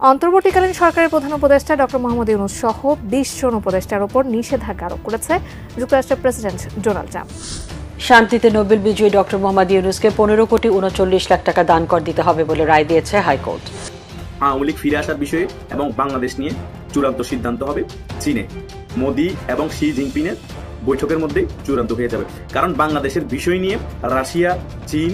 অন্তর্বর্তীকালীন সরকারের প্রধান উপদেষ্টা ডক্টর মোহাম্মদ ইউনুস সহ বিশ জন উপদেষ্টার ওপর নিষেধাজ্ঞা আরোপ করেছে যুক্তরাষ্ট্রের প্রেসিডেন্ট ডোনাল্ড ট্রাম্প। শান্তিতে নোবেল বিজয়ী ডক্টর মোহাম্মদ ইউনুসকে পনেরো কোটি উনচল্লিশ লাখ টাকা দান কর দিতে হবে বলে রায় দিয়েছে হাইকোর্ট। আওয়ামী লীগ ফিরে আসার বিষয়ে এবং বাংলাদেশ নিয়ে চূড়ান্ত সিদ্ধান্ত হবে চীনে। মোদি এবং শি জিনপিংয়ের বৈঠকের মধ্যে চূড়ান্ত হয়ে যাবে। কারণ বাংলাদেশের বিষয় নিয়ে রাশিয়া চীন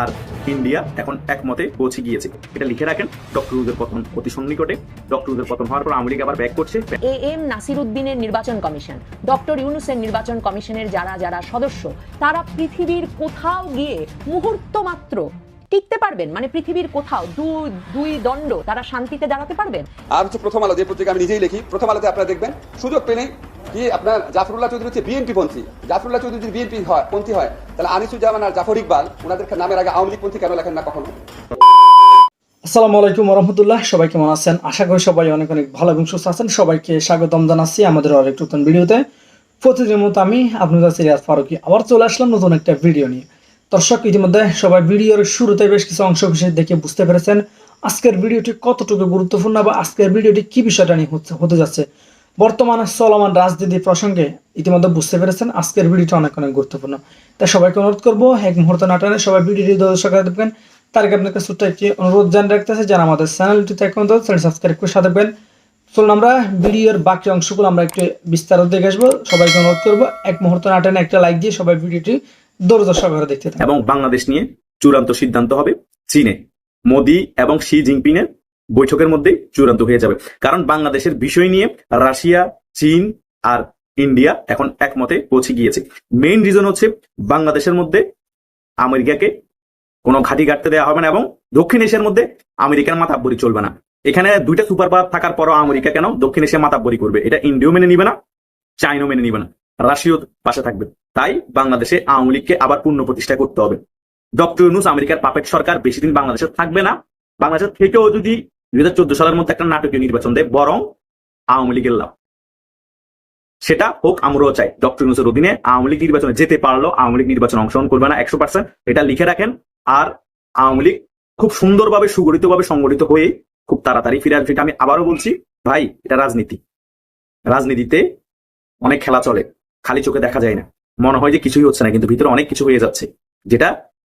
আর ইন্ডিয়া এখন একমতে পৌঁছে গিয়েছে। এটা লিখে রাখেন ডক্টর উদের পতন অতি সন্নিকটে ডক্টর উদের পতন হওয়ার পর লীগ আবার ব্যাক করছে। এ এম নাসির উদ্দিনের নির্বাচন কমিশন। ডক্টর ইউনুসের নির্বাচন কমিশনের যারা যারা সদস্য তারা পৃথিবীর কোথাও গিয়ে মুহূর্ত মাত্র টিকতে পারবেন? মানে পৃথিবীর কোথাও দুই দুই দণ্ড তারা শান্তিতে দাঁড়াতে পারবেন? আর হচ্ছে প্রথম আলো যে পত্রিকা আমি নিজেই লিখি প্রথম আলোতে আপনারা দেখবেন সুযোগ পেলেই আপনার জাফরুল্লাহ চৌধুরী হচ্ছে বিএনপি পন্থী জাফরুল্লাহ চৌধুরী যদি বিএনপি হয় পন্থী হয়, তাহলে আনিসুজ্জামান আর জাফর ইকবাল, ওনাদের নামের আগে আওয়ামী লীগ পন্থী কেন লেখেন না কখনো? আসসালামু আলাইকুম রহমতুল্লাহ সবাই কেমন আছেন? আশা করি সবাই অনেক অনেক ভালো এবং সুস্থ আছেন। সবাইকে স্বাগতম জানাচ্ছি আমাদের আরেক নতুন ভিডিওতে। প্রতিদিনের মতো আমি আপনাদের সিরিয়াস ফারুকি আবার চলে আসলাম নতুন একটা ভিডিও নিয়ে। দর্শক, ইতিমধ্যে সবাই ভিডিওর শুরুতে বেশ কিছু অংশ বিশেষ দেখে বুঝতে পেরেছেন। আজকের ভিডিওটি কতটুকু গুরুত্বপূর্ণ বা আজকের ভিডিওটি কি বিষয়টা নিয়ে হচ্ছে হতে যাচ্ছে? বর্তমানে চলমান রাজনীতি প্রসঙ্গে ইতিমধ্যে বুঝতে পেরেছেন আজকের ভিডিওটা অনেক অনেক গুরুত্বপূর্ণ। তাই সবাইকে অনুরোধ করব এক মুহূর্ত নাটানে সবাই ভিডিওটি দর্শক দেখবেন। তার আগে আপনাকে ছোট্ট একটি অনুরোধ জানিয়ে রাখতেছে যারা আমাদের চ্যানেলটিতে এখন চ্যানেল সাবস্ক্রাইব করে সাথে থাকবেন। চলুন আমরা ভিডিওর বাকি অংশগুলো আমরা একটু বিস্তারিত দেখে আসব। সবাইকে অনুরোধ করব এক মুহূর্ত নাটানে একটা লাইক দিয়ে সবাই ভিডিওটি দর্শক ঘরে দেখতে এবং বাংলাদেশ নিয়ে চূড়ান্ত সিদ্ধান্ত হবে চীনে। মোদি এবং শি জিনপিংয়ের বৈঠকের মধ্যে চূড়ান্ত হয়ে যাবে। কারণ বাংলাদেশের বিষয় নিয়ে রাশিয়া, চীন আর ইন্ডিয়া এখন একমতে পৌঁছে গিয়েছে। মেইন রিজন হচ্ছে বাংলাদেশের মধ্যে আমেরিকাকে কোনো ঘাঁটি গাড়তে দেওয়া হবে না এবং দক্ষিণ এশিয়ার মধ্যে আমেরিকার মাথাব্বরি চলবে না। এখানে দুইটা সুপার পাওয়ার থাকার পরও আমেরিকা কেন দক্ষিণ এশিয়া মাথাব্বরি করবে? এটা ইন্ডিয়াও মেনে নিবে না, চাইনাও মেনে নিবে না রাশিয়াও পাশে থাকবে। তাই বাংলাদেশে আওয়ামী লীগকে আবার পূর্ণ প্রতিষ্ঠা করতে হবে। ডক্টর ইউনুস আমেরিকার পাপেট সরকার বেশি দিন বাংলাদেশে থাকবে না। বাংলাদেশের থেকেও যদি দুই হাজার চোদ্দ সালের মধ্যে একটা নাটকীয় নির্বাচন দেয়, বরং আওয়ামী লীগের লাভ। সেটা হোক আমরাও চাই। ডক্টর ইউনুসের অধীনে আওয়ামী লীগ নির্বাচনে যেতে পারল, আওয়ামী লীগ নির্বাচন অংশগ্রহণ করবে না একশো পার্সেন্ট এটা লিখে রাখেন। আর আওয়ামী লীগ খুব সুন্দরভাবে, সুগঠিতভাবে সংগঠিত হয়ে খুব তাড়াতাড়ি ফিরে আসবে। আমি আবারও বলছি, ভাই, এটা রাজনীতি। রাজনীতিতে অনেক খেলা চলে, খালি চোখে দেখা যায় না। মনে হয় যে কিছুই হচ্ছে না, কিন্তু ভিতরে অনেক কিছু হয়ে যাচ্ছে। যেটা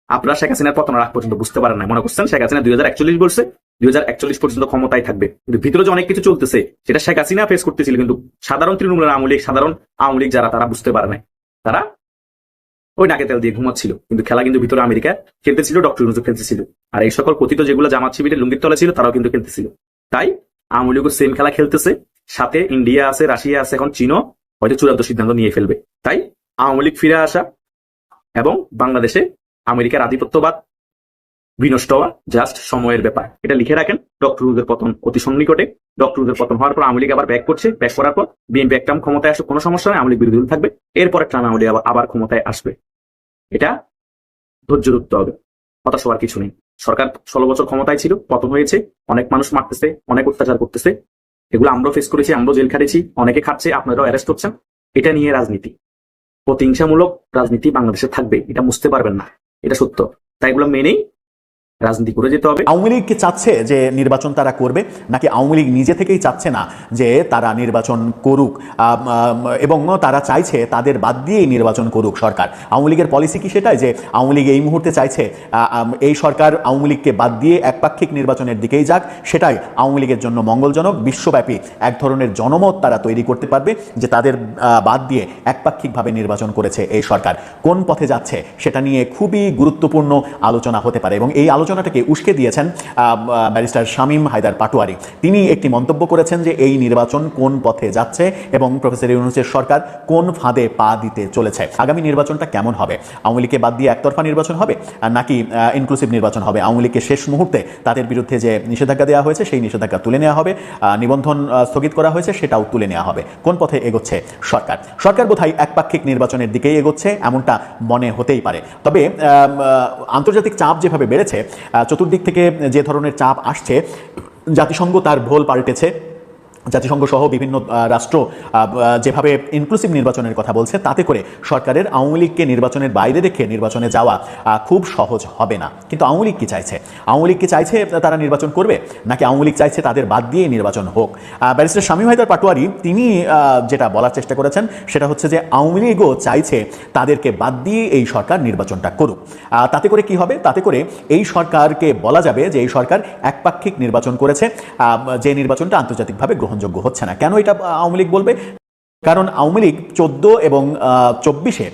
আপনারা শেখ হাসিনার পতন আগ পর্যন্ত বুঝতে পারেন না মনে করছেন শেখ হাসিনা দুই হাজার একচল্লিশ বলছে দুই হাজার একচল্লিশ পর্যন্ত ক্ষমতায় থাকবে। কিন্তু ভিতরে যে অনেক কিছু চলতেছে, সেটা শেখ হাসিনা ফেস করতেছিল, কিন্তু সাধারণ তৃণমূলের আওয়ামী লীগ, সাধারণ আওয়ামী লীগ যারা, তারা বুঝতে পারে নাই। তারা ওই নাকে তেল দিয়ে ঘুমাচ্ছিল। কিন্তু খেলা কিন্তু ভিতরে আমেরিকা খেলতেছিল, ডক্টর ইউনুস খেলতেছিল। আর এই সকল কথিত যেগুলো জামাত শিবিরের লুঙ্গির তলা ছিল, তারাও কিন্তু খেলতেছিল। তাই আওয়ামী লীগও সেম খেলা খেলতেছে। সাথে ইন্ডিয়া আছে, রাশিয়া আছে, এখন চীনও হয়তো চূড়ান্ত সিদ্ধান্ত নিয়ে ফেলবে। তাই আওয়ামী লীগ ফিরে আসা এবং বাংলাদেশে আমেরিকার আধিপত্যবাদ বিনষ্ট হওয়া জাস্ট সময়ের ব্যাপার। এটা লিখে রাখেন ডক্টর উদের পতন অতি সন্নিকটে ডক্টর উদের পতন হওয়ার পর আওয়ামী লীগ আবার ব্যাক করছে। ব্যাক করার পর বিএনপি একটাম ক্ষমতায় আসে কোনো সমস্যা নেই, আওয়ামী লীগ বিরোধী থাকবে। এরপরে একটা আওয়ামী আবার- আবার ক্ষমতায় আসবে। এটা ধৈর্য ধরতে হবে। হতাশ হওয়ার কিছু নেই। সরকার ষোলো বছর ক্ষমতায় ছিল, পতন হয়েছে, অনেক মানুষ মারতেছে, অনেক অত্যাচার করতেছে। এগুলো আমরাও ফেস করেছি, আমরাও জেল খাটেছি, অনেকে খাচ্ছে আপনারাও অ্যারেস্ট হচ্ছেন। এটা নিয়ে রাজনীতি। প্রতিহিংসামূলক রাজনীতি বাংলাদেশে থাকবে, এটা বুঝতে পারবেন না। এটা সত্য। তাই এগুলো মেনেই রাজনীতি করে যেতে হবে। আওয়ামী লীগ কি চাচ্ছে যে নির্বাচন তারা করবে? নাকি আওয়ামী লীগ নিজে থেকেই চাচ্ছে না যে তারা নির্বাচন করুক? এবং তারা চাইছে তাদের বাদ দিয়েই নির্বাচন করুক সরকার। আওয়ামী লীগের পলিসি কি সেটাই? যে আওয়ামী লীগ এই মুহূর্তে চাইছে এই সরকার আওয়ামী লীগকে বাদ দিয়ে একপাক্ষিক নির্বাচনের দিকেই যাক। সেটাই আওয়ামী লীগের জন্য মঙ্গলজনক, বিশ্বব্যাপী এক ধরনের জনমত তারা তৈরি করতে পারবে যে তাদের বাদ দিয়ে একপাক্ষিকভাবে নির্বাচন করেছে এই সরকার। কোন পথে যাচ্ছে সেটা নিয়ে খুবই গুরুত্বপূর্ণ আলোচনা হতে পারে এবং এই আলোচনাটাকে উস্কে দিয়েছেন ব্যারিস্টার শামীম হায়দার পাটোয়ারি। তিনি একটি মন্তব্য করেছেন যে এই নির্বাচন কোন পথে যাচ্ছে এবং প্রফেসর ইউনুসের সরকার কোন ফাঁদে পা দিতে চলেছে। আগামী নির্বাচনটা কেমন হবে? আওয়ামী লীগকে বাদ দিয়ে একতরফা নির্বাচন হবে নাকি ইনক্লুসিভ নির্বাচন হবে? আওয়ামী লীগকে শেষ মুহূর্তে তাদের বিরুদ্ধে যে নিষেধাজ্ঞা দেওয়া হয়েছে, সেই নিষেধাজ্ঞা তুলে নেওয়া হবে নিবন্ধন স্থগিত করা হয়েছে, সেটাও তুলে নেওয়া হবে। কোন পথে এগোচ্ছে সরকার? সরকার বোধহয় একপাক্ষিক নির্বাচনের দিকেই এগোচ্ছে, এমনটা মনে হতেই পারে। তবে আন্তর্জাতিক চাপ যেভাবে বেড়েছে চতুর্দিক থেকে যে ধরনের চাপ আসছে জাতিসংঘ তার ভোল পাল্টেছে। জাতিসংঘ সহ বিভিন্ন রাষ্ট্র যেভাবে ইনক্লুসিভ নির্বাচনের কথা বলছে, তাতে করে সরকারের আওয়ামী লীগকে নির্বাচনের বাইরে রেখে নির্বাচনে যাওয়া খুব সহজ হবে না। কিন্তু আওয়ামী লীগ কি চাইছে? আওয়ামী লীগ কি চাইছে তারা নির্বাচন করবে? নাকি আওয়ামী লীগ চাইছে তাদের বাদ দিয়ে নির্বাচন হোক? ব্যারিস্টার স্বামী হায়দার পাটোয়ারি, তিনি যেটা বলার চেষ্টা করেছেন, সেটা হচ্ছে যে আওয়ামী লীগও চাইছে তাদেরকে বাদ দিয়ে এই সরকার নির্বাচনটা করুক। তাতে করে কি হবে? তাতে করে এই সরকারকে বলা যাবে যে এই সরকার একপাক্ষিক নির্বাচন করেছে যে নির্বাচনটা আন্তর্জাতিকভাবে গ্রহণযোগ্য হচ্ছে না। কেন এটা আওয়ামী লীগ বলবে? কারণ আওয়ামী লীগ চোদ্দ এবং চব্বিশে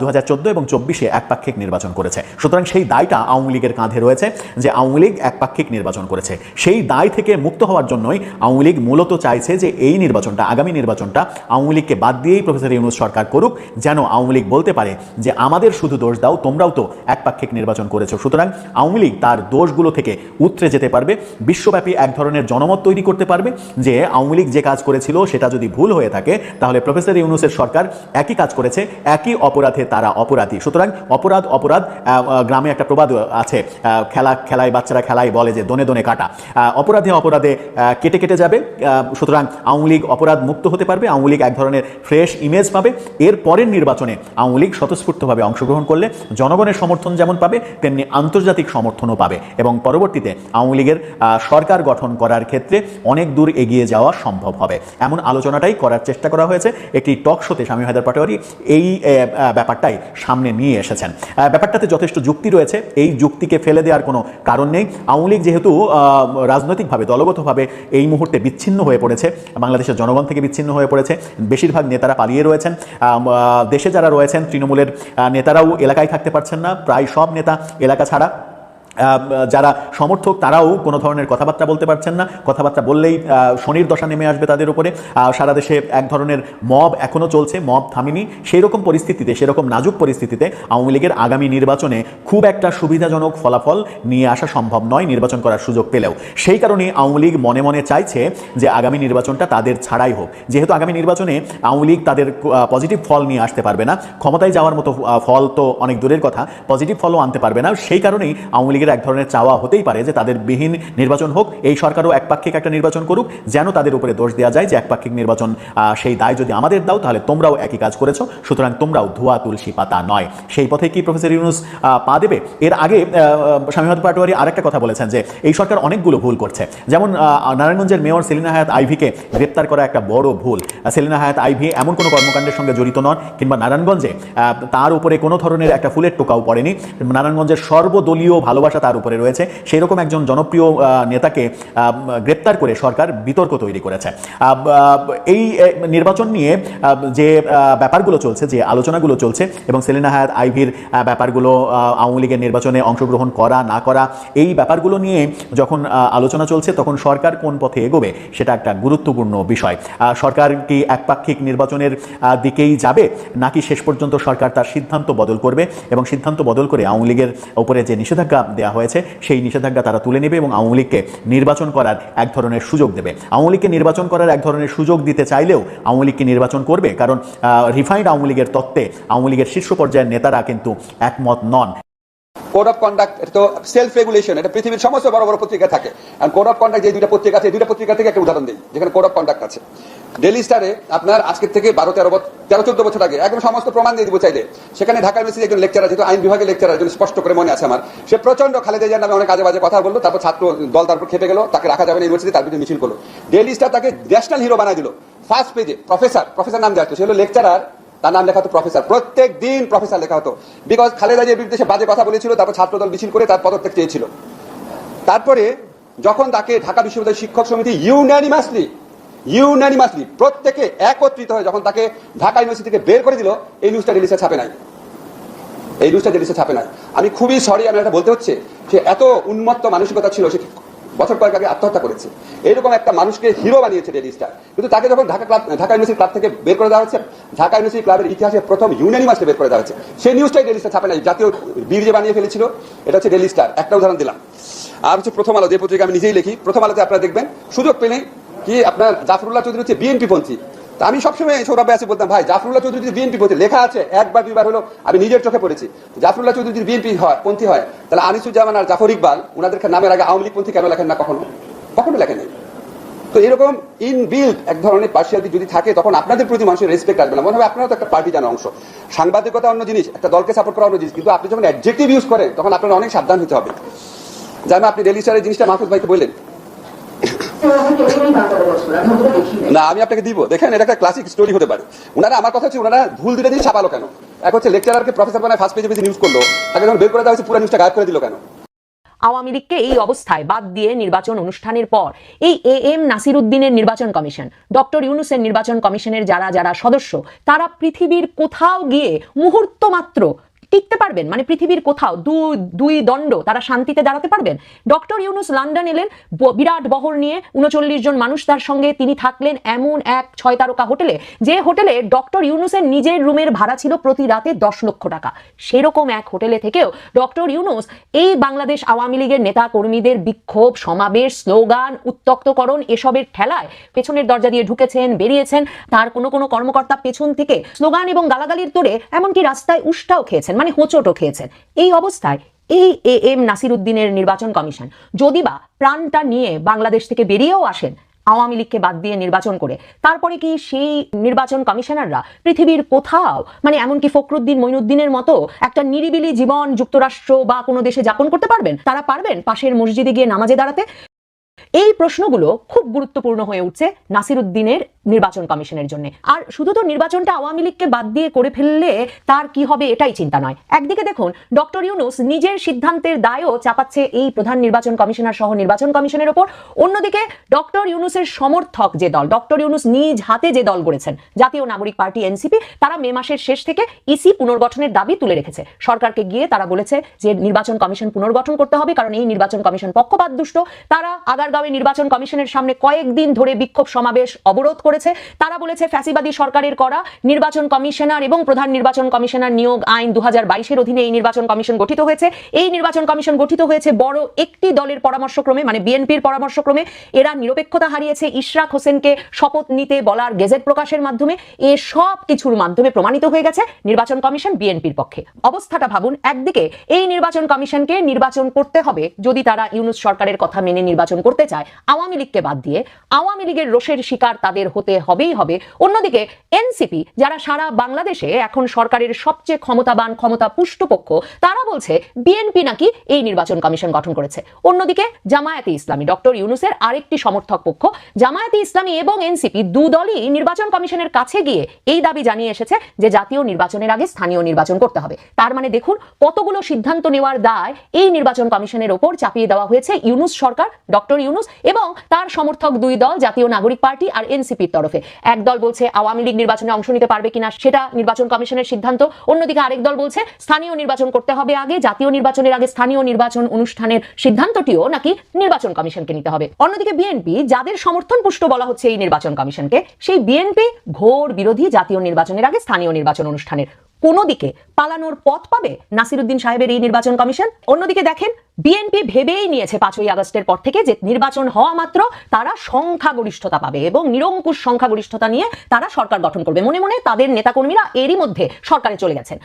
দু হাজার চোদ্দ এবং চব্বিশে একপাক্ষিক নির্বাচন করেছে। সুতরাং সেই দায়টা আওয়ামী লীগের কাঁধে রয়েছে যে আওয়ামী লীগ একপাক্ষিক নির্বাচন করেছে। সেই দায় থেকে মুক্ত হওয়ার জন্যই আওয়ামী লীগ মূলত চাইছে যে এই নির্বাচনটা, আগামী নির্বাচনটা আওয়ামী লীগকে বাদ দিয়েই প্রফেসর ইউনুস সরকার করুক, যেন আওয়ামী লীগ বলতে পারে যে আমাদের শুধু দোষ দাও, তোমরাও তো একপাক্ষিক নির্বাচন করেছ। সুতরাং আওয়ামী লীগ তার দোষগুলো থেকে উতরে যেতে পারবে, বিশ্বব্যাপী এক ধরনের জনমত তৈরি করতে পারবে যে আওয়ামী লীগ যে কাজ করেছিল সেটা যদি ভুল হয়ে থাকে, তাহলে প্রফেসর ইউনুসের সরকার একই কাজ করেছে, একই অপরাধে তারা অপরাধী। সুতরাং অপরাধ অপরাধ গ্রামে একটা প্রবাদ আছে খেলা, খেলায় বাচ্চারা খেলায় বলে যে দনে দনে কাটা। অপরাধে অপরাধে কেটে কেটে যাবে সুতরাং আওয়ামী লীগ অপরাধ মুক্ত হতে পারবে, আওয়ামী লীগ এক ধরনের ফ্রেশ ইমেজ পাবে। এর পরের নির্বাচনে আওয়ামী লীগ স্বতঃস্ফূর্তভাবে অংশগ্রহণ করলে জনগণের সমর্থন যেমন পাবে, তেমনি আন্তর্জাতিক সমর্থনও পাবে এবং পরবর্তীতে আওয়ামী লীগের সরকার গঠন করার ক্ষেত্রে অনেক দূর এগিয়ে যাওয়া সম্ভব হবে। এমন আলোচনাটাই করার চেষ্টা করা হয়েছে। একটি টক শোতে স্বামী হায়দার পাটোয়ারি এই ব্যাপারটাই সামনে নিয়ে এসেছেন। ব্যাপারটাতে যথেষ্ট যুক্তি রয়েছে, এই যুক্তিকে ফেলে দেওয়ার কোনো কারণ নেই। আওয়ামী লীগ যেহেতু রাজনৈতিকভাবে, দলগতভাবে এই মুহূর্তে বিচ্ছিন্ন হয়ে পড়েছে, বাংলাদেশের জনগণ থেকে বিচ্ছিন্ন হয়ে পড়েছে, বেশিরভাগ নেতারা পালিয়ে রয়েছেন দেশে যারা রয়েছেন, তৃণমূলের নেতারাও এলাকায় থাকতে পারছেন না, প্রায় সব নেতা এলাকা ছাড়া। যারা সমর্থক, তারাও কোনো ধরনের কথাবার্তা বলতে পারছেন না। কথাবার্তা বললেই শনির দশা নেমে আসবে তাদের উপরে। সারা দেশে এক ধরনের মব এখনও চলছে, মব থামেনি। সেই রকম পরিস্থিতিতে, সেরকম নাজুক পরিস্থিতিতে আওয়ামী লীগের আগামী নির্বাচনে খুব একটা সুবিধাজনক ফলাফল নিয়ে আসা সম্ভব নয় নির্বাচন করার সুযোগ পেলেও। সেই কারণে আওয়ামী লীগ মনে মনে চাইছে যে আগামী নির্বাচনটা তাদের ছাড়াই হোক। যেহেতু আগামী নির্বাচনে আওয়ামী লীগ তাদের পজিটিভ ফল নিয়ে আসতে পারবে না। ক্ষমতায় যাওয়ার মতো ফল তো অনেক দূরের কথা। পজিটিভ ফলও আনতে পারবে না। সেই কারণেই আওয়ামী লীগের এক ধরনের চাওয়া হতেই পারে যে তাদের বিহীন নির্বাচন হোক, এই সরকারও একপাক্ষিক একটা নির্বাচন করুক, যেন তাদের উপরে দোষ দেওয়া যায় যে একপাক্ষিক নির্বাচন সেই দায় যদি আমাদের দাও, তাহলে তোমরাও একই কাজ করেছ, সুতরাং তোমরাও ধোয়া তুলসী পাতা নয়। সেই পথে কি প্রফেসর ইউনুস পা দেবে? এর আগে স্বামীহত পাটোয়ারি আরেকটা কথা বলেছেন যে, এই সরকার অনেকগুলো ভুল করছে। যেমন নারায়ণগঞ্জের মেয়র সেলিনা হায়াত আইভিকে গ্রেপ্তার করা একটা বড় ভুল। সেলিনা হায়াত আইভি এমন কোনো কর্মকাণ্ডের সঙ্গে জড়িত নন, কিংবা নারায়ণগঞ্জে তার উপরে কোনো ধরনের একটা ফুলের টোকাও পড়েনি। নারায়ণগঞ্জের সর্বদলীয় ভালোবাসা তার উপরে রয়েছে। সেই রকম একজন জনপ্রিয় নেতাকে গ্রেপ্তার করে সরকার বিতর্ক তৈরি করেছে। এই নির্বাচন নিয়ে যে ব্যাপারগুলো চলছে, যে আলোচনাগুলো চলছে এবং সেলিনা হায়াত আইভির ব্যাপারগুলো আওয়ামী লীগের নির্বাচনে অংশগ্রহণ করা, না করা, এই ব্যাপারগুলো নিয়ে যখন আলোচনা চলছে, তখন সরকার কোন পথে এগোবে, সেটা একটা গুরুত্বপূর্ণ বিষয়। সরকার কি একপাক্ষিক নির্বাচনের দিকেই যাবে, নাকি শেষ পর্যন্ত সরকার তার সিদ্ধান্ত বদল করবে এবং সিদ্ধান্ত বদল করে আওয়ামী লীগের উপরে যে নিষেধাজ্ঞা দেওয়া হয়েছে, সেই নিষেধাজ্ঞা তারা তুলে নেবে এবং আওয়ামী লীগকে নির্বাচন করার এক ধরনের সুযোগ দেবে। আওয়ামী লীগকে নির্বাচন করার এক ধরনের সুযোগ দিতে চাইলেও আওয়ামী লীগকে নির্বাচন করবে? কারণ রিফাইন্ড আওয়ামী লীগের তত্ত্বে আওয়ামী লীগের শীর্ষ পর্যায়ের নেতারা কিন্তু একমত নন। কোড অফ কন্ডাক্ট এটা তো সেলফ রেগুলেশন এটা পৃথিবীর সমস্ত বড় বড় পত্রিকা থাকে। কোড অফ কন্ডাক্ট যে দুইটা পত্রিকা আছে দুইটা পত্রিকা থেকে একটা উদাহরণ দিই, যেখানে কোড অফ কন্ডাক্ট আছে। ডেলি স্টারে আপনার আজকের থেকে বারো, তেরো তেরো, চোদ্দ বছর আগে একদম সমস্ত প্রমাণ দিয়ে দিব চাইলে। সেখানে ঢাকা ইউনিভার্সিটি একজন লেকচারার যেহেতু আইন বিভাগের লেকচারার একজন স্পষ্ট করে মনে আছে আমার। সে প্রচণ্ড খালেদা জিয়ার নামে অনেক আজে বাজে কথা বলল, তারপর ছাত্র দল তারপর খেপে গেল, তাকে রাখা যাবে না ইউনিভার্সিটি তার বিরুদ্ধে মিছিল করল। ডেলি স্টার তাকে ন্যাশনাল হিরো বানাই দিল। ফার্স্ট পেজে প্রফেসর প্রফেসর নাম হতো। সে হলো লেকচারার তার নাম লেখা হতো প্রফেসর। প্রত্যেক দিন প্রফেসর লেখা হতো। বিকজ খালেদা জিয়ার বিরুদ্ধে বাজে কথা বলেছিল, তারপর ছাত্রদল মিছিল করে তার পদত্যাগ চেয়েছিল। তারপরে যখন তাকে ঢাকা বিশ্ববিদ্যালয় শিক্ষক সমিতি ইউনানিমাসলি ইউনানিমাসলি প্রত্যেকে একত্রিত হয়ে যখন তাকে ঢাকা ইউনিভার্সিটি থেকে বের করে দিল, এই নিউজটা রিলিজে ছাপে নাই। এই নিউজটা রিলিজে ছাপে নাই। আমি খুবই সরি আমি এটা বলতে হচ্ছে, সে এত উন্মত্ত মানসিকতা ছিল, সে বছর কয়েক আগে আত্মহত্যা করেছে। এরকম একটা মানুষকে হিরো বানিয়েছে ডেলি স্টার কিন্তু তাকে যখন Dhaka club, Dhaka university club থেকে বের করে দেওয়া হচ্ছে ঢাকা ইউনিভার্সিটি ক্লাবের ইতিহাসে প্রথম ইউনানিমাসে বের করে দেওয়া হচ্ছে সেই নিউজটাই ডেলি স্টার ছাপে নাই, জাতীয় বীর যে বানিয়ে ফেলেছিল, এটা হচ্ছে ডেলি স্টার একটা উদাহরণ দিলাম। আর হচ্ছে প্রথম আলো, যে পত্রিকা আমি নিজেই লিখি, প্রথম আলোতে আপনারা দেখবেন, সুযোগ পেলেই কি আপনার জাফরুল্লাহ চৌধুরী হচ্ছে বিএনপি পন্থী। আমি সবসময় সৌরভ আছে বলতাম, ভাই, জাফরুল্লাহ চৌধুরী বিএনপি পন্থী লেখা আছে, একবার দুইবার হলো, আমি নিজের চোখে পড়েছি। জাফরুল্লাহ চৌধুরী বিএনপি হয়, পন্থী হয়। তাহলে আনিসুজ্জামান আর জাফর ইকবাল ওনাদের নামের আগে আওয়ামী লীগ পন্থী কেন লেখেন না কখনো? কখনো লেখেন তো এরকম ইনবিল্ড এক ধরনের পার্সিয়ালিটি যদি থাকে, তখন আপনাদের প্রতি মানুষের রেসপেক্ট আসবে না। মনে হবে আপনারা তো একটা পার্টি জানা অংশ। সাংবাদিকতা অন্য জিনিস, একটা দলকে সাপোর্ট করা অন্য জিনিস। কিন্তু আপনি যখন অ্যাডজেক্টিভ ইউজ করেন, তখন আপনার অনেক সাবধান হতে হবে। যেমন আপনি ডেলি স্টারের জিনিসটা মাহফুজ ভাইকে বললেন না, আমি আপনাকে দিব। দেখেন, এটা একটা ক্লাসিক স্টোরি হতে পারে। ওনারা আমার কথা হচ্ছে ওনারা ভুল দুটা দিয়ে ছাপালো কেন? এক হচ্ছে লেকচারারকে প্রফেসর বানায় ফার্স্ট পেজে পেজে নিউজ করল, তাকে যখন বের করে দেওয়া হয়েছে, পুরো নিউজটা গায়েব করে দিল কেন? আওয়ামী লীগকে এই অবস্থায় বাদ দিয়ে নির্বাচন অনুষ্ঠানের পর, এই এ এম নাসির উদ্দিনের নির্বাচন কমিশন, ডক্টর ইউনুসের নির্বাচন কমিশনের যারা যারা সদস্য, তারা পৃথিবীর কোথাও গিয়ে মুহূর্ত মাত্র টিকতে পারবেন? মানে পৃথিবীর কোথাও দুই দণ্ড তারা শান্তিতে দাঁড়াতে পারবেন? ডক্টর ইউনুস লন্ডন এলেন বিরাট বহর নিয়ে উনচল্লিশ জন মানুষ তার সঙ্গে তিনি থাকলেন এমন এক ছয় তারকা হোটেলে, যে হোটেলে ডক্টর ইউনুসের নিজের রুমের ভাড়া ছিল প্রতি রাতে দশ লক্ষ টাকা। সেরকম এক হোটেলে থেকেও ডক্টর ইউনুস এই বাংলাদেশ আওয়ামী লীগের নেতা কর্মীদের বিক্ষোভ, সমাবেশ, স্লোগান উত্তক্তকরণ এসবের ঠেলায় পেছনের দরজা দিয়ে ঢুকেছেন, বেরিয়েছেন। তার কোনো কোনো কর্মকর্তা পেছন থেকে স্লোগান এবং গালাগালির তোড়ে এমনকি রাস্তায় উষ্টাও খেয়েছেন। মানে হোঁচটও খেয়েছেন। এই অবস্থায় এই এ এম নাসির উদ্দিনের নির্বাচন কমিশন যদি বা প্রাণটা নিয়ে বাংলাদেশ থেকে বেরিয়েও আসেন, আওয়ামী লীগকে বাদ দিয়ে নির্বাচন করে, তারপরে কি সেই নির্বাচন কমিশনাররা পৃথিবীর কোথাও মানে এমনকি ফখরুদ্দিন মইনুদ্দিনের মতো একটা নিরিবিলি জীবন যুক্তরাষ্ট্র বা কোনো দেশে যাপন করতে পারবেন? তারা পারবেন পাশের মসজিদে গিয়ে নামাজে দাঁড়াতে? এই প্রশ্নগুলো খুব গুরুত্বপূর্ণ হয়ে উঠছে নাসির উদ্দিনের নির্বাচন কমিশনের জন্য। আর শুধু তো নির্বাচনটা আওয়ামী লীগকে বাদ দিয়ে করে ফেললে তার কি হবে এটাই চিন্তা নয়। একদিকে দেখুন, ডক্টর ইউনুস নিজের সিদ্ধান্তের দায়ও চাপাচ্ছে এই প্রধান নির্বাচন কমিশনার সহ নির্বাচন কমিশনের ওপর। অন্যদিকে ডক্টর ইউনুসের সমর্থক যে দল, ডক্টর ইউনুস নিজ হাতে যে দল গড়েছেন, জাতীয় নাগরিক পার্টি এনসিপি, তারা মে মাসের শেষ থেকে ইসি পুনর্গঠনের দাবি তুলে রেখেছে। সরকারকে গিয়ে তারা বলেছে যে নির্বাচন কমিশন পুনর্গঠন করতে হবে, কারণ এই নির্বাচন কমিশন পক্ষপাত দুষ্ট তারা আগারগাঁওয়ে নির্বাচন কমিশনের সামনে কয়েকদিন ধরে বিক্ষোভ সমাবেশ অবরোধ করেছে। তারা বলেছে, ফ্যাসিবাদী সরকারের করা নির্বাচন কমিশনার এবং প্রধান নির্বাচন কমিশনার নিয়োগ আইন দু হাজার অধীনে এই নির্বাচন কমিশন গঠিত হয়েছে। এই নির্বাচন কমিশন গঠিত হয়েছে বড় একটি দলের পরামর্শক্রমে মানে বিএনপির পরামর্শক্রমে। এরা নিরপেক্ষতা হারিয়েছে। ইশরাক হোসেনকে শপথ নিতে বলার গেজেট প্রকাশের মাধ্যমে এ সব কিছুর মাধ্যমে প্রমাণিত হয়ে গেছে নির্বাচন কমিশন বিএনপির পক্ষে। অবস্থাটা ভাবুন একদিকে, এই নির্বাচন কমিশনকে নির্বাচন করতে হবে যদি তারা ইউনুস সরকারের কথা মেনে নির্বাচন করতে চায়। আওয়ামী লীগকে বাদ দিয়ে আওয়ামী লীগের রোষের শিকার তাদের হতে হবেই হবে। অন্যদিকে এনসিপি, যারা সারা বাংলাদেশে এখন সরকারের সবচেয়ে ক্ষমতাবান ক্ষমতা পুষ্টপক্ষ তারা বলছে বিএনপি নাকি এই নির্বাচন কমিশন গঠন করেছে। অন্যদিকে জামায়াতে ইসলামী, ডক্টর ইউনুসের আরেকটি সমর্থক পক্ষ, জামায়াতে ইসলামী এবং এনসিপি দু দলই নির্বাচন কমিশনের কাছে গিয়ে এই দাবি জানিয়ে এসেছে যে জাতীয় নির্বাচনের আগে স্থানীয় নির্বাচন করতে হবে। তার মানে দেখুন, কতগুলো সিদ্ধান্ত নেওয়ার দায় এই নির্বাচন কমিশনের ওপর চাপিয়ে দেওয়া হয়েছে ইউনুস সরকার, ডক্টর ইউনুস এবং তার সমর্থক দুই দল, জাতীয় নাগরিক পার্টি আর এনসিপির তরফে। এক দল বলছে আওয়ামী লীগ নির্বাচনে অংশ নিতে পারবে কিনা সেটা নির্বাচন কমিশনের সিদ্ধান্ত। অন্যদিকে আরেক দল বলছে স্থানীয় নির্বাচন করতে হবে আগে, জাতীয় নির্বাচনের আগে স্থানীয় নির্বাচন অনুষ্ঠানের সিদ্ধান্তটিও নাকি নির্বাচন কমিশনকে নিতে হবে। অন্যদিকে বিএনপি, যাদের সমর্থন পুষ্ট বলা হচ্ছে এই নির্বাচন কমিশনকে, সেই বিএনপি ঘোর বিরোধী জাতীয় নির্বাচনের আগে স্থানীয় নির্বাচন অনুষ্ঠানের কোনো দিকে পালানোর পথ পাবে নাসিরুদ্দিন সাহেবের এই নির্বাচন কমিশন? অন্যদিকে দেখেন বিএনপি ভেবেই নিয়েছে পাঁচই আগস্টের পর থেকে যে নির্বাচন হওয়া মাত্র তারা সংখ্যাগরিষ্ঠতা পাবে এবং নিরঙ্কুশ সংখ্যাগরিষ্ঠতা নিয়ে তারা সরকার গঠন করবে। মনে মনে তাদের নেতাকর্মীরা এরই মধ্যে সরকারে চলে গেছেন।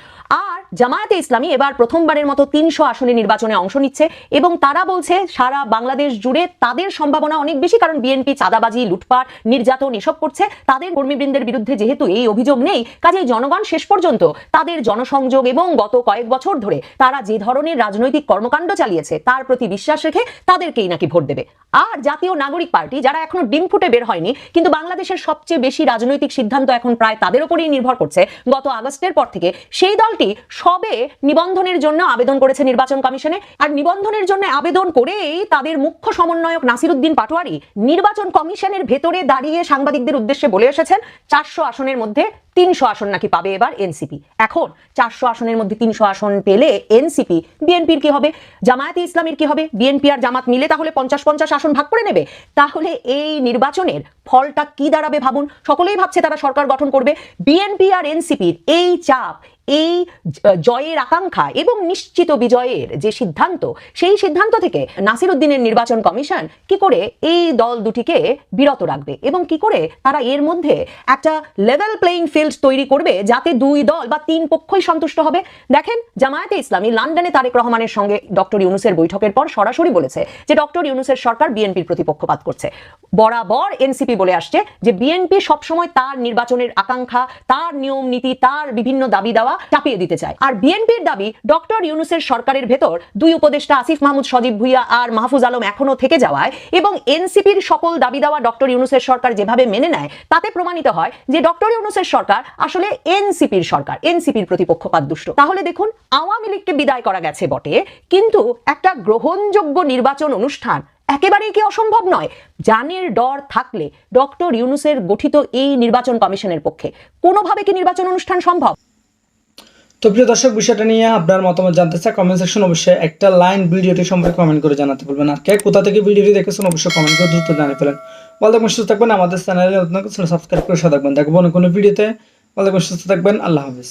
আর জামায়াতে ইসলামী এবার প্রথমবারের মতো তিনশো আসনে নির্বাচনে অংশ নিচ্ছে এবং তারা বলছে, সারা বাংলাদেশ জুড়ে তাদের সম্ভাবনা অনেক বেশি কারণ বিএনপি চাঁদাবাজি, লুটপাট, নির্যাতন এসব করছে। তাদের কর্মীবৃন্দের বিরুদ্ধে যেহেতু এই অভিযোগ নেই, কাজেই জনগণ শেষ পর্যন্ত তাদের জনসংযোগ এবং গত কয়েক বছর ধরে তারা যে ধরনের রাজনৈতিক কর্মকাণ্ড চালিয়েছে, তার প্রতি বিশ্বাস রেখে তাদেরকেই নাকি ভোট দেবে। আর জাতীয় নাগরিক পার্টি, যারা এখনও ডিম ফুটে বের হয়নি, কিন্তু বাংলাদেশের সবচেয়ে বেশি রাজনৈতিক সিদ্ধান্ত এখন প্রায় তাদের উপরেই নির্ভর করছে, গত আগস্টের পর থেকে সেই দলটি সবে নিবন্ধনের জন্য আবেদন করেছে নির্বাচন কমিশনে। আর নিবন্ধনের জন্য আবেদন করেই তাদের মুখ্য সমন্বয়ক নাসিরুদ্দিন পাটোয়ারি নির্বাচন কমিশনের ভেতরে দাঁড়িয়ে সাংবাদিকদের উদ্দেশ্যে বলে এসেছেন, চারশো আসনের মধ্যে তিনশো আসন নাকি পাবে এবার এনসিপি। এখন চারশো আসনের মধ্যে তিনশো আসন পেলে এনসিপি, বিএনপির কি হবে? জামায়াতে ইসলামের কি হবে? বিএনপি আর জামাত মিলে তাহলে পঞ্চাশ পঞ্চাশ আসন ভাগ করে নেবে? তাহলে এই নির্বাচনের ফলটা কি দাঁড়াবে ভাবুন। সকলেই ভাবছে তারা সরকার গঠন করবে। বিএনপি আর এনসিপির এই চাপ, এই জয়ের আকাঙ্ক্ষা এবং নিশ্চিত বিজয়ের যে সিদ্ধান্ত, সেই সিদ্ধান্ত থেকে নাসির উদ্দিনের নির্বাচন কমিশন কি করে এই দল দুটিকে বিরত রাখবে এবং কি করে তারা এর মধ্যে একটা লেভেল প্লেইং ফিল্ড তৈরি করবে যাতে দুই দল বা তিন পক্ষই সন্তুষ্ট হবে। দেখেন, জামায়াতে ইসলামী লন্ডনে তারেক রহমানের সঙ্গে ডক্টর ইউনুসের বৈঠকের পর সরাসরি বলেছে যে, ডক্টর ইউনুসের সরকার বিএনপির প্রতি পক্ষপাত করছে। বরাবর এনসিপি বলে আসছে যে বিএনপি সবসময় তার নির্বাচনের আকাঙ্ক্ষা, তার নিয়ম নীতি, তার বিভিন্ন দাবি দাওয়া চাপিয়ে দিতে চায়। আর বিএনপির দাবি, ডক্টর ইউনুসের সরকারের ভেতর দুই উপদেষ্টা আসিফ মাহমুদ, সজীব ভুইয়া আর মাহফুজ আলম এখনও থেকে যাওয়ায় এবং এনসিপির সকল দাবি দাওয়া ডক্টর ইউনুসের সরকার যেভাবে মেনে নেয়, তাতে প্রমাণিত হয় যে ডক্টর ইউনুসের সরকার আসলে এনসিপির সরকার, এনসিপির প্রতিপক্ষপাত দুষ্ট তাহলে দেখুন, আওয়ামী লীগকে বিদায় করা গেছে বটে, কিন্তু একটা গ্রহণযোগ্য নির্বাচন অনুষ্ঠান একেবারেই কি অসম্ভব নয়? জানের ডর থাকলে ডক্টর ইউনুসের গঠিত এই নির্বাচন কমিশনের পক্ষে কোনোভাবে কি নির্বাচন অনুষ্ঠান সম্ভব? তো প্রিয় দর্শক, বিষয়টা নিয়ে আপনার মতামত জানতে চাই কমেন্ট সেকশন অবশ্যই একটা লাইন ভিডিওটি সম্পর্কে কমেন্ট করে জানাতে বলবেন আর কে কোথা থেকে ভিডিওটি দেখেছেন অবশ্যই কমেন্ট করে দ্রুত জানিয়ে ফেলেন। থাকবেন, সুস্থ থাকবেন, আমাদের চ্যানেলে নতুন সাবস্ক্রাইব করে সাথে থাকবেন। দেখব কোনো ভিডিওতে। থাকবেন, সুস্থ থাকবেন, আল্লাহ হাফিজ।